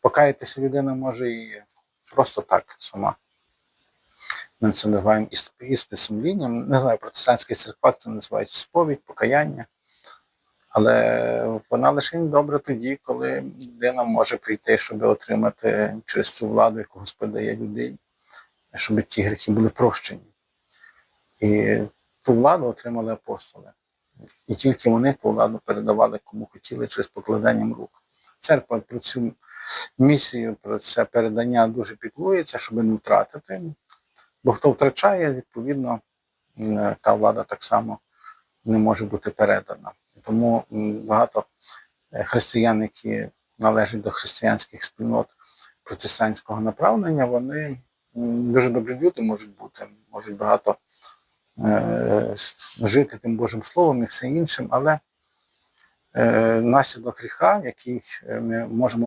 Покаятися людина може і просто так сама. Ми це називаємо ісп- іспит сумлінням. Не знаю, протестантських церквах це називають сповідь, покаяння. Але вона лише добре тоді, коли людина може прийти, щоб отримати через цю владу, яку Господь дає людині, щоб ті гріхи були прощені. І ту владу отримали апостоли. І тільки вони ту владу передавали кому хотіли через покладанням рук. Церква про цю місію, про це передання дуже піклується, щоб не втратити. Бо хто втрачає, відповідно, та влада так само не може бути передана. Тому багато е, християн, які належать до християнських спільнот протестантського направлення, вони дуже добрі люди можуть бути, можуть багато е, жити тим Божим Словом і все іншим, але наслідок гріха, який е, ми можемо